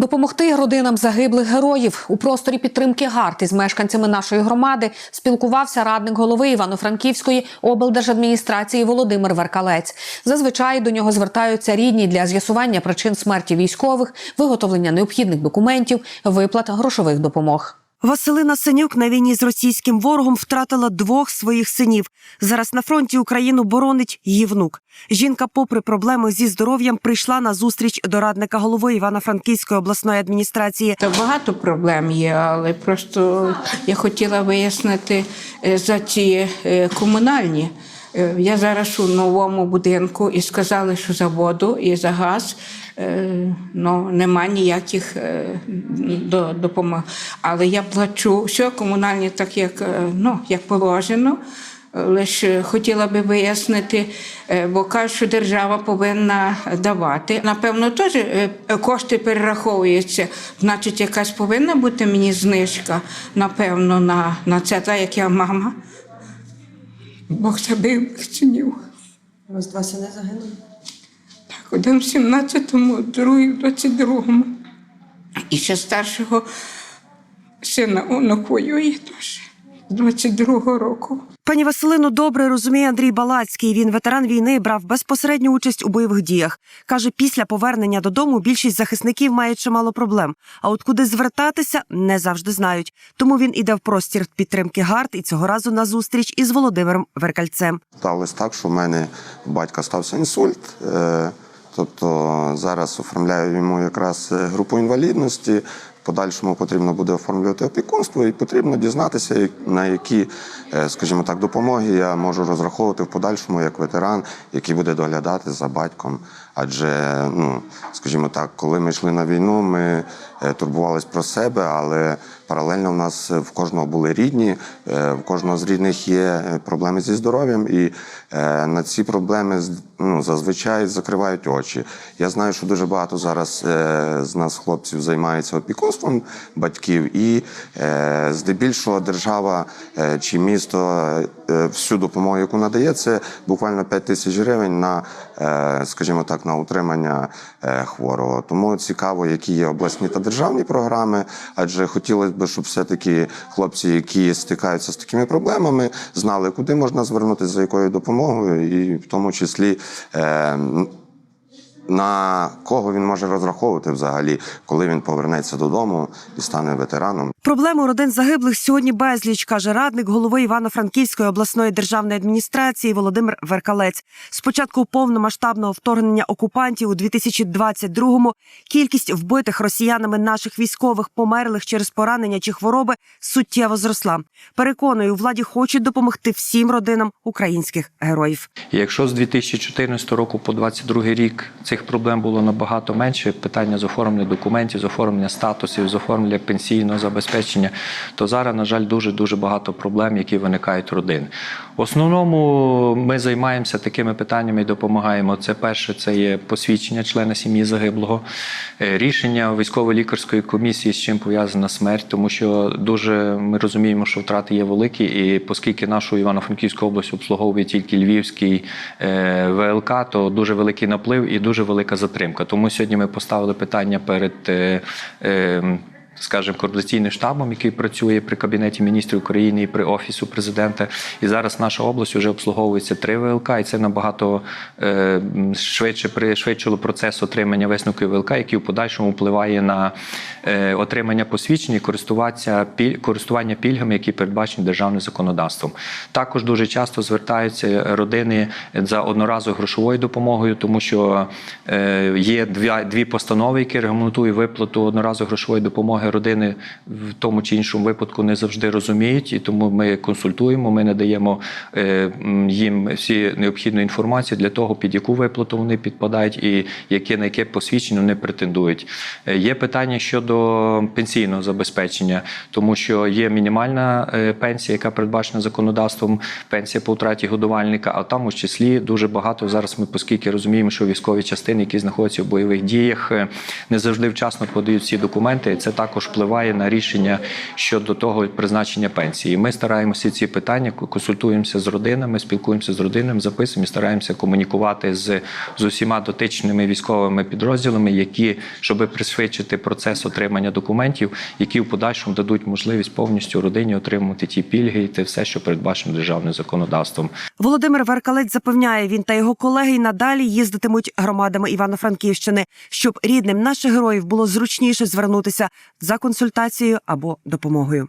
Допомогти родинам загиблих героїв у просторі підтримки ГАРТ із мешканцями нашої громади спілкувався радник голови Івано-Франківської облдержадміністрації Володимир Веркалець. Зазвичай до нього звертаються рідні для з'ясування причин смерті військових, виготовлення необхідних документів, виплат грошових допомог. Василина Синюк на війні з російським ворогом втратила двох своїх синів. Зараз на фронті Україну боронить її внук. Жінка, попри проблеми зі здоров'ям, прийшла на зустріч до радника голови Івано-Франківської обласної адміністрації. Та багато проблем є, але просто я хотіла вияснити е, за ці е, комунальні. Е, Я зараз у новому будинку і сказали, що за воду і за газ е, ну, нема ніяких е, допомог. Але я плачу все комунальні, так як, ну, як положено. Лише хотіла би вияснити, бо кажуть, що держава повинна давати. Напевно, теж кошти перераховуються. Значить, якась повинна бути мені знижка, напевно, на, на це, так як я мама. Бог забив їх синів. У вас два сини загинули. Так, один в 17-му, другий в 22-му. І ще старшого сина онок воює теж з 22-го року. Пані Василину добре розуміє Андрій Балацький. Він ветеран війни, брав безпосередню участь у бойових діях. Каже, після повернення додому більшість захисників має чимало проблем. А от куди звертатися не завжди знають. Тому він іде в простір підтримки ГАРД і цього разу на зустріч із Володимиром Веркальцем. Сталося так, що в мене батька стався інсульт. е, Тобто зараз оформляю йому якраз е, групу інвалідності. Подальшому потрібно буде оформлювати опікунство, і потрібно дізнатися, на які, е, скажімо так, допомоги я можу розраховувати в подальшому як ветеран, який буде доглядати за батьком. Адже, ну скажімо так, коли ми йшли на війну, ми е, турбувались про себе, але паралельно в нас е, в кожного були рідні, е, в кожного з рідних є проблеми зі здоров'ям, і на ці проблеми ну, зазвичай закривають очі. Я знаю, що дуже багато зараз з нас хлопців займається опікунством батьків, і здебільшого держава чи місто всю допомогу, яку надає, це буквально 5 тисяч гривень на, скажімо так, на утримання е, хворого. Тому цікаво, які є обласні та державні програми, адже хотілося б, щоб все-таки хлопці, які стикаються з такими проблемами, знали, куди можна звернутися, за якою допомогою, і в тому числі. На кого він може розраховувати взагалі, коли він повернеться додому і стане ветераном. Проблем у родин загиблих сьогодні безліч, каже радник голови Івано-Франківської обласної державної адміністрації Володимир Веркалець. З початку повномасштабного вторгнення окупантів у 2022-му кількість вбитих росіянами наших військових, померлих через поранення чи хвороби, суттєво зросла. Переконую, владі хочуть допомогти всім родинам українських героїв. Якщо з 2014 року по 2022 рік цих проблем було набагато менше, питання з оформлення документів, з оформлення статусів, з оформлення пенсійного забезпечення, то зараз, на жаль, дуже дуже багато проблем, які виникають в родин. В основному ми займаємося такими питаннями і допомагаємо. Це перше, це є посвідчення члена сім'ї загиблого, е, рішення військово-лікарської комісії, з чим пов'язана смерть, тому що дуже ми розуміємо, що втрати є великі, і оскільки нашу Івано-Франківську область обслуговує тільки Львівський е, ВЛК, то дуже великий наплив і дуже велика затримка. Тому сьогодні ми поставили питання перед. Скажімо, координаційним штабом, який працює при кабінеті міністрів України і при офісу президента. І зараз наша область вже обслуговується три ВЛК, і це набагато е, швидше пришвидшило процес отримання висновків ВЛК, який в подальшому впливає на е, отримання посвідчень і користуватися користування пільгами, які передбачені державним законодавством. Також дуже часто звертаються родини за одноразовою грошовою допомогою, тому що е, є дві постанови, які регламентують виплату одноразової грошової допомоги. Родини в тому чи іншому випадку не завжди розуміють, і тому ми консультуємо. Ми надаємо е, їм всі необхідну інформацію для того, під яку виплату вони підпадають, і яке на яке посвідчення вони претендують. Е, Є питання щодо пенсійного забезпечення, тому що є мінімальна е, пенсія, яка передбачена законодавством, пенсія по втраті годувальника. А там у числі дуже багато зараз. Ми оскільки розуміємо, що військові частини, які знаходяться в бойових діях, не завжди вчасно подають ці документи. Це також також впливає на рішення щодо того призначення пенсії. Ми стараємося ці питання, консультуємося з родинами, спілкуємося з родинами, записуємо, стараємося комунікувати з, з усіма дотичними військовими підрозділами, які щоб пришвидшити процес отримання документів, які в подальшому дадуть можливість повністю родині отримувати ті пільги і те все, що передбачено державним законодавством. Володимир Веркалець запевняє, він та його колеги надалі їздитимуть громадами Івано-Франківщини, щоб рідним наших героїв було зручніше звернутися за консультацією або допомогою.